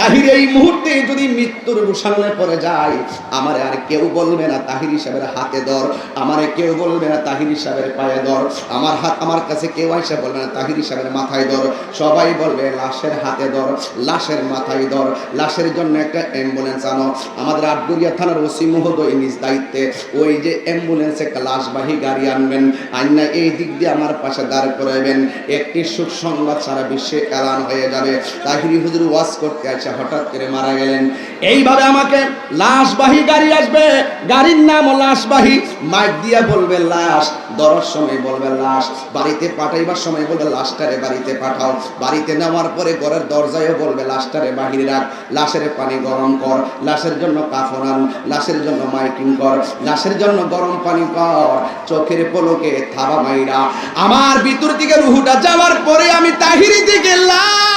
তাহির এই মুহূর্তে যদি মৃত্যুর সামনে পড়ে যায়, আমার আর কেউ বলবে না তাহির সাহেবের হাতে ধর, আমারে কেউ বলবে না তাহির সাহেবের পায়ে ধর, আমার হাত, আমার কাছে কেউ এসে বলবে না তাহির সাহেবের মাথায় ধর, সবাই বলবে লাশের হাতে ধর, লাশের মাথায় ধর, লাশের জন্য একটা অ্যাম্বুলেন্স আনো। আমাদের আটগুড়িয়া থানার ওসি মহোদয় নিজ দায়িত্বে ওই যে অ্যাম্বুলেন্সে একটা লাশবাহী গাড়ি আনবেন, আইনা এই দিক দিয়ে আমার পাশে দাঁড় করাবেন একটি সুখ সংবাদ সারা বিশ্বে এলান হয়ে যাবে। তাহিরি হুজুর ওয়াজ করতে আসে হঠাৎ করে মারা গেলেন। এইভাবে আমাকে লাশবাহী গাড়ি আসবে। গাড়ির নাম লাশবাহী। মাইক দিয়া বলবে, লাশ, দরার সময় বলবে, লাশ। বাড়িতে পাঠাইবার সময় বলবে, লাশটারে বাড়িতে পাঠাও। বাড়িতে নেওয়ার পরে ঘরের দরজায়ও বলবে, লাশটারে বাহিরে রাখ। লাশের পানি গরম কর। লাশের জন্য কাফন আন। লাশের জন্য মাইকিং কর। লাশের জন্য গরম পানি কর। চোখের পলকে থাবা মাইরা। আমার ভিতর দিকে রুহুটা যাওয়ার পরে আমি তাহিরি দিকে লাশ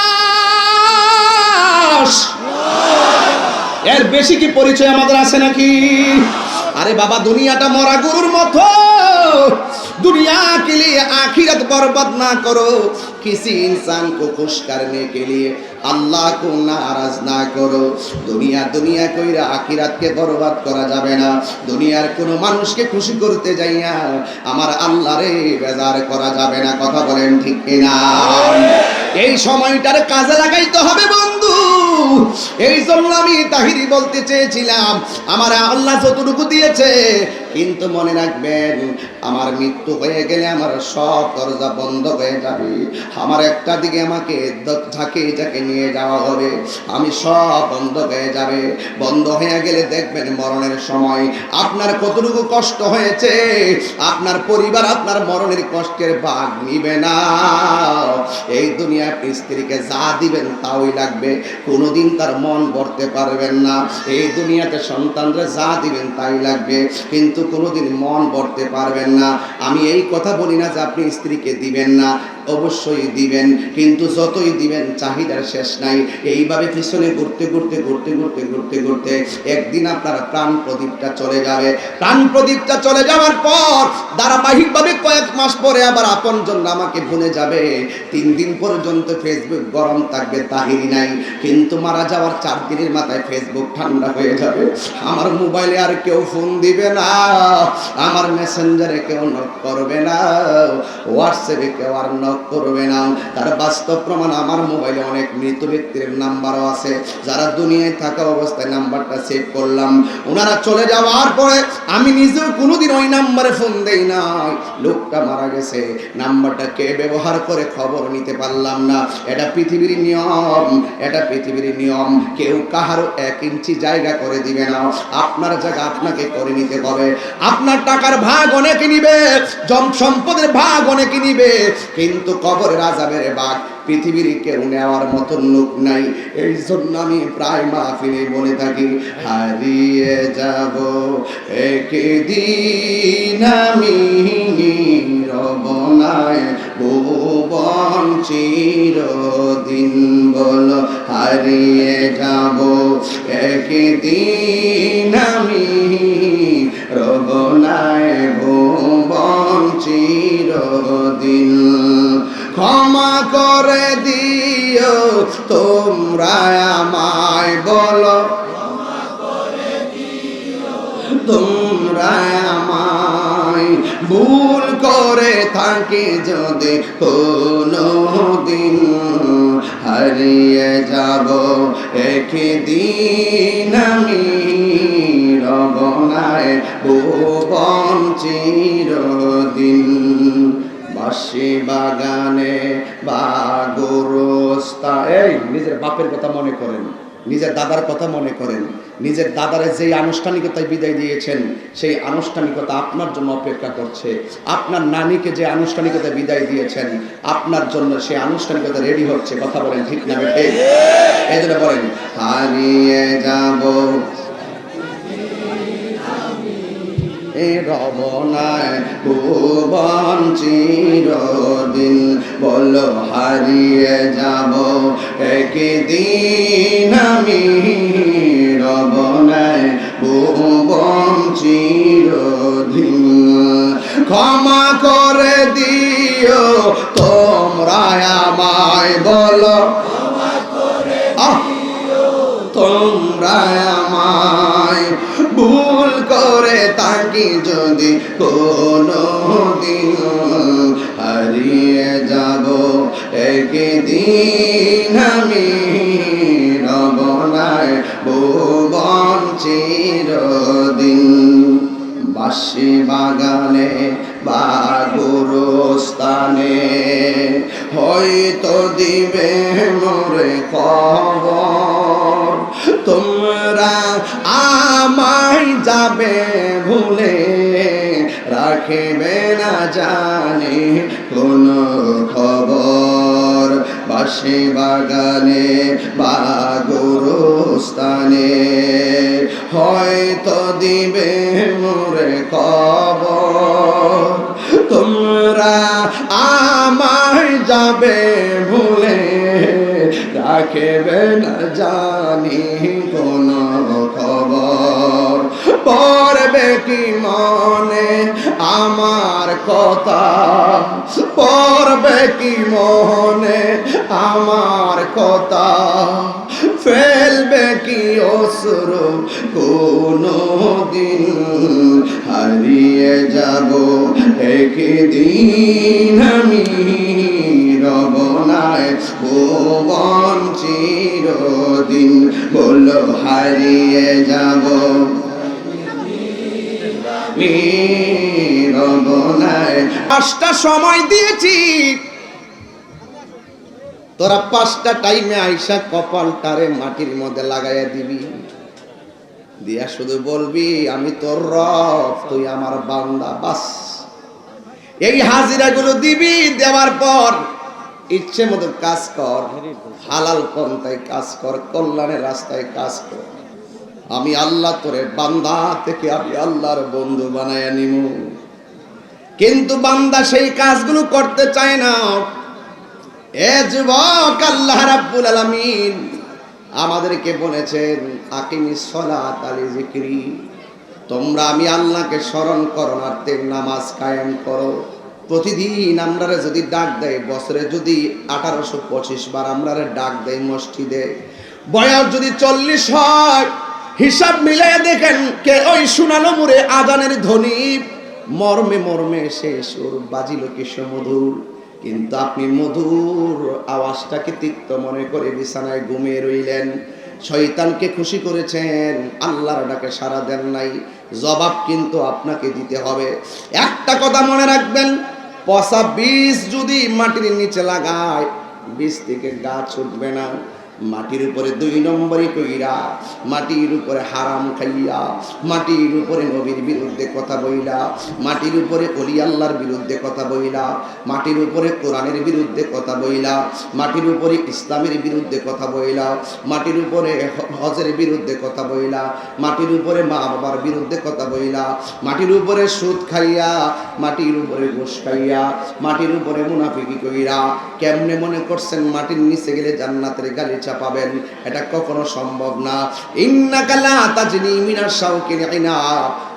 এর বেশি কি পরিচয় আমাদের আছে নাকি আরে বাবা দুনিয়াটা মরা গরুর মতো दुनिया के लिए आखिरत बर्बाद ना करो किसी इंसान को खुश करने के लिए আল্লাহ কো নারাজ না করো দুনিয়া দুনিয়া কইরা আখিরাতকে বরবাদ করা যাবে না দুনিয়ার কোন মানুষকে খুশি করতে যাইয়া আমার আল্লাহরে বেজার করা যাবে না কথা বলেন ঠিক কিনা এই সময়টারে কাজে লাগাইতে হবে বন্ধু এই জন্য আমি তাহিরি বলতে চেয়েছিলাম। আমার আল্লাহ যতটুকু দিয়েছে কিন্তু মনে রাখবেন, আমার মৃত্যু হয়ে গেলে আমার সব দরজা বন্ধ হয়ে যাবে। আমার একটা দিকে আমাকে ঝাঁকে ঝাঁকে নিয়ে যাওয়া হবে। আমি সব বন্ধ হয়ে যাবে। বন্ধ হয়ে গেলে দেখবেন মরণের সময়। আপনার কতটুকু কষ্ট হয়েছে? আপনার পরিবার আপনার মরণের কষ্টের ভাগ নিবে না। এই দুনিয়া আপনি স্ত্রীকে যা দিবেন তাওই লাগবে। কোনোদিন তার মন ভরতে পারবেন না। এই দুনিয়াতে সন্তানরা যা দিবেন তাই লাগবে। কিন্তু কোনোদিন মন ভরতে পারবেন না। আমি এই কথা বলি না যে আপনি স্ত্রীকে দিবেন না। অবশ্যই দিবেন, কিন্তু যতই দিবেন, চাহিদার শেষ নাই। এইভাবে পিছনে ঘুরতে ঘুরতে ঘুরতে ঘুরতে ঘুরতে ঘুরতে একদিন আপনার প্রাণ প্রদীপটা চলে যাবে। প্রাণ প্রদীপটা চলে যাওয়ার পর ধারাবাহিকভাবে কয়েক মাস পরে আবার আপন জন্য আমাকে ভুলে যাবে। তিন দিন পর্যন্ত ফেসবুক গরম থাকবে, তাহিরি নাই। কিন্তু মারা যাওয়ার চার দিনের মাথায় ফেসবুক ঠান্ডা হয়ে যাবে। আমার মোবাইলে আর কেউ ফোন দিবে না। আমার মেসেঞ্জারে কেউ নক করবে না। হোয়াটসঅ্যাপে কেউ আর নক করবে না। তার বাস্তব প্রমাণ আমার মোবাইলে অনেক মৃত ব্যক্তির নাম্বারও আছে। যারা দুনিয়ায় থাকা অবস্থায় নাম্বারটা সেভ করলাম। ওনারা চলে যাওয়ার পরে আমি নিজেও কোনোদিন ওই নাম্বারে ফোন দেই না লোকটা মারা গেছে। নাম্বারটা কে ব্যবহার করে খবর নিতে পারলাম না। এটা পৃথিবীর নিয়ম। এটা পৃথিবীর নিয়ম। কেউ কাহারও এক ইঞ্চি জায়গা করে দিবে না। আপনার জায়গা আপনাকে করে নিতে হবে। আপনার টাকার ভাগ অনেকে নিবে। জম সম্পদের ভাগ অনেকে নিবে। কিন্তু কবরের আজাবের ভাগ পৃথিবীর কেউ নেওয়ার মতন লোক নাই। এই জন্য আমি প্রায় মাহফিলে বলে থাকি, হারিয়ে যাব, একদিন আমি রবনায় ভুবন চিরদিন বল, হারিয়ে যাব, একদিন আমি তোমরা আমায় বলো। তোমরা আমায় ভুল করে থাকি যদি কোনো দিন হারিয়ে যাব একদিন আমি রবনায় ভুবন চিরদিন। বাসি বাগানে বা গরুস্তা এই নিজের বাপের কথা মনে করেন, নিজের দাদার কথা মনে করেন, নিজের দাদারে যেই আনুষ্ঠানিকতায় বিদায় দিয়েছেন, সেই আনুষ্ঠানিকতা আপনার জন্য অপেক্ষা করছে। আপনার নানিকে যে আনুষ্ঠানিকতায় বিদায় দিয়েছেন, আপনার জন্য সেই আনুষ্ঠানিকতা রেডি হচ্ছে, কথা বলেন ঠিক না বলেন, হারিয়ে যাব রবনায় ভুবন চিরদিন। বলো হারিয়ে যাব। একদিন আমি আমায় যাবে ভুলে রাখিবে না জানি কোন খবর। বাসি বাগানে বা গুরুস্থানে হয়তো দিবে মোরে খবর। তোমরা আমায় যাবে ভুলে রাখবে না জানি কোন পড়বে কি মনে? আমার কথা পড়বে কি মনে? আমার কথা ফেলবে কি অসুর কোনো দিন হারিয়ে যাব একদিন আমি রবনায় ভুবন চিরদিন বলো হারিয়ে যাব পাঁচটা সময় দিয়েছি। তোরা পাঁচটা টাইমে আইসা কপালটারে মাটির মধ্যে লাগাইয়া দিবি। দিয়া শুধু বলবি, আমি তোর রব, তুই আমার বান্দা, বাস। এই হাজিরাগুলো দিবি, দেওয়ার পর ইচ্ছে মতো কাজ কর। হালাল পন্থায় কাজ কর, কল্যাণের রাস্তায় কাজ কর। আমি আল্লাহ তোরে বান্দা থেকে আমি আল্লাহর বন্ধু বানায় নিব কিন্তু বান্দা সেই কাজগুলো করতে চায় না। এ যুবক, আল্লাহ রাব্বুল আলামিন আমাদেরকে বলেছেন, আকিমি সলাত আলি জিকরি তোমরা আমি আল্লাহকে স্মরণ করো আর তের নামাজ কায়েম করো। প্রতিদিন আমরা যদি ডাক দেয় বছরে যদি আঠারোশো পঁচিশ বার আমরা ডাক দেয় মসজিদে। বয়স যদি চল্লিশ হয় হিসাব মিলিয়ে দেখেন কে ওই শুনানো মুরে আজানের ধ্বনি মর্মে মর্মে সে সুর বাজিল কি মধুর। কিন্তু আপনি মধুর আওয়াজটাকে তিক্ত মনে করে বিছানায় ঘুমিয়ে রইলেন। শয়তানকে খুশি করেছেন, আল্লাহর ডাকে সারা দেন নাই। জবাব কিন্তু আপনাকে দিতে হবে। একটা কথা মনে রাখবেন, পচা বীজ যদি মাটির নিচে লাগায়, বীজ থেকে গাছ উঠবে না। মাটির উপরে দুই নম্বরই কইরা মাটির উপরে হারাম খাইয়া মাটির উপরে নবীর বিরুদ্ধে কথা বইলা মাটির উপরে অলি আল্লাহর বিরুদ্ধে কথা বইলা মাটির উপরে কোরআনের বিরুদ্ধে কথা বইলা মাটির উপরে ইসলামের বিরুদ্ধে কথা বইলা মাটির উপরে হজের বিরুদ্ধে কথা বইলা মাটির উপরে মা বাবার বিরুদ্ধে কথা বইলা মাটির উপরে সুদ খাইয়া মাটির উপরে ঘুষ খাইয়া মাটির উপরে মুনাফিকি কইরা কেমনে মনে করছেন মাটির নিচে গেলে জান্নাতের গালিচা পাবেন এটা কখনো সম্ভব না ইন্নাকালা তাজনি মিনার শাউকিন আইনা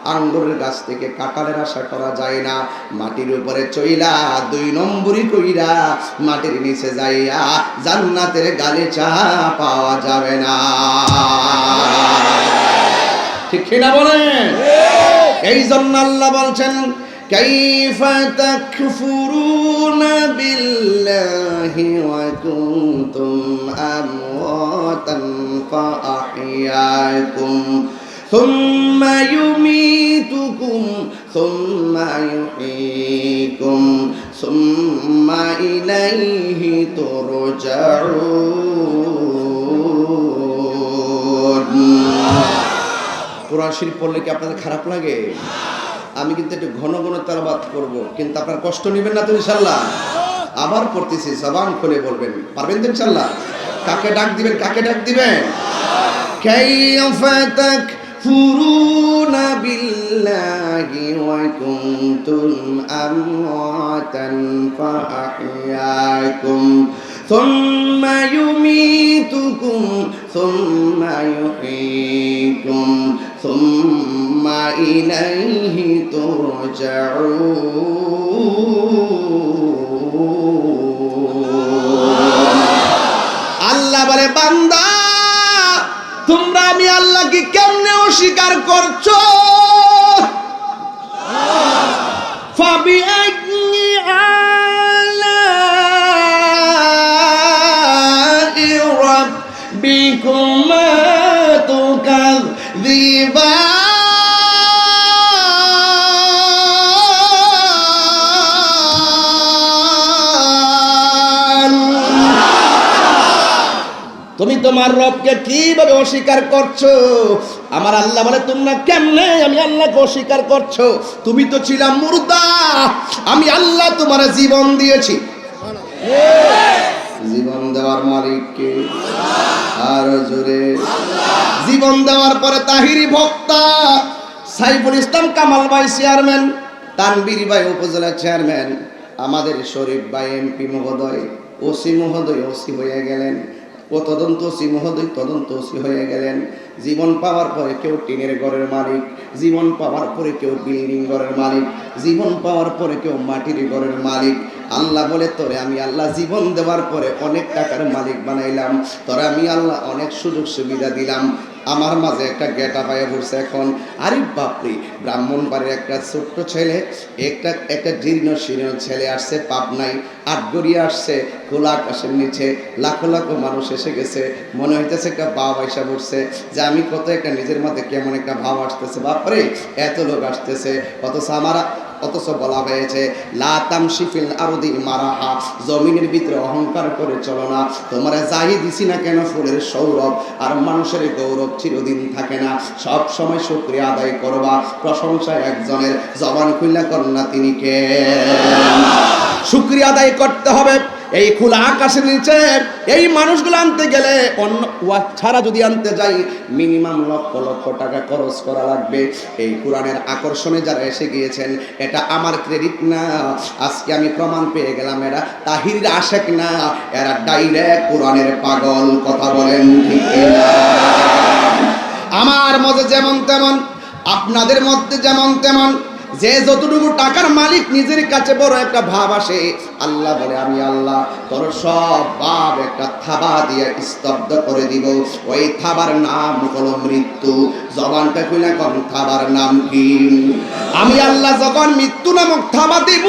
আঙ্গুরের গাছ থেকে কাঁঠালের আশা করা যায় না মাটির উপরে চইলা দুই নম্বরই কইরা মাটির নিচে যাইয়া জান্নাতের গালিচা পাওয়া যাবে না ঠিক কিনা বলেন এই জন্য আল্লাহ বলছেন كيف تكفرون بالله وكنتم أمواتا فأحياكم ثم يميتكم ثم يحييكم ثم إليه ترجعون কোরআন শরীফ পড়লে কি আপনাদের খারাপ লাগে আমি কিন্তু একটু ঘন ঘন তালাবাদ করব কিন্তু আপনার কষ্ট নেবেন না তো ইনশাল্লাহ আবার পড়তেছি জবান খুলে বলবেন পারবেন তো ইনশাল্লাহ কাকে ডাক দিবেন কাকে ডাক দিবেন كيف تكفرون بالله وكنتم أمواتا فأحياكم ثم يميتكم ثم يحييكم ثم إليه ترجعون করছো فبأي آلاء ربكما تكذبان তুমি তোমার রবকে কিভাবে অস্বীকার করছো আমার আল্লাহ বলে, তোমরা কেমনে? আমি আল্লাহকে অস্বীকার করছ। তুমি তো ছিলাম মুর্দা। আমি আল্লাহ তোমার জীবন দিয়েছি। জীবন দেওয়ার মালিককে আর জোরে। জীবন দেওয়ার পরে তাহিরি ভক্তা সাইফুল ইসলাম কামাল ভাই চেয়ারম্যান তানবির ভাই উপজেলা চেয়ারম্যান, আমাদের শরীফ ভাই এমপি মহোদয়, ওসি মহোদয়, ওসি হয়ে গেলেন। ও তদন্ত ওসি মহোদয়, তদন্ত ওসি হয়ে গেলেন। জীবন পাওয়ার পরে কেউ টিনের ঘরের মালিক, জীবন পাওয়ার পরে কেউ বিল্ডিং ঘরের মালিক, জীবন পাওয়ার পরে কেউ মাটির ঘরের মালিক। আল্লাহ বলে, তোরে আমি আল্লাহ জীবন দেওয়ার পরে অনেক টাকার মালিক বানাইলাম। তোরে আমি আল্লাহ অনেক সুযোগ সুবিধা দিলাম। আমার মাঝে একটা গেটা পায়ে পড়ছে এখন। আরে বাপরি ব্রাহ্মণ বাড়ির একটা ছোট্ট ছেলে, একটা একটা জীর্ণ শীর্ণ ছেলে আসছে পাবনাই আটগড়িয়ে আসছে, খোলা আকাশের নিচে, লাখো লাখো মানুষ এসে গেছে, মনে হইতেছে একটা ভাব আইসা পড়ছে, যে আমি কত একটা নিজের মধ্যে কেমন একটা ভাব আসতেছে। বাপরে, এত লোক আসতেছে, অথচ আমার অথচ বলা হয়েছে লাতাম শিফিল আরদি মারাহা, জমিনের ভিতরে অহংকার করে চলো না। তোমরা যাই দিছি না কেন ফুলের সৌরভ? আর মানুষের গৌরব চিরদিন থাকে না। সব সময় শুক্রিয়া আদায় করবা প্রশংসা একজনের, জবান খুলনা কন্যা তিনি কে? শুক্রিয়া আদায় করতে হবে। এই খোলা আকাশের নিচে, এই মানুষগুলো আনতে গেলে অন্য ছাড়া যদি আনতে যাই মিনিমাম লক্ষ লক্ষ টাকা খরচ করা লাগবে এই কোরআনের আকর্ষণে যারা এসে গিয়েছেন, এটা আমার ক্রেডিট না, আজকে আমি প্রমাণ পেয়ে গেলাম, এরা তাহির আশেক না, এরা ডাইরেক্ট কোরআনের পাগল, কথা বলেন? আমার মধ্যে যেমন তেমন, আপনাদের মধ্যে যেমন তেমন যে যতটুকু টাকার মালিক নিজের কাছে বড় একটা ভাব আসে, আল্লাহ বলে, আমি আল্লাহ, তোর সব ভাব একটা থাবা দিয়ে স্তব্ধ করে দিব। ওই থাবার নাম হলো মৃত্যু। জবানটা খুলে কম থাবার নাম কি? আমি আল্লাহ যখন মৃত্যু নামক থাবা দিব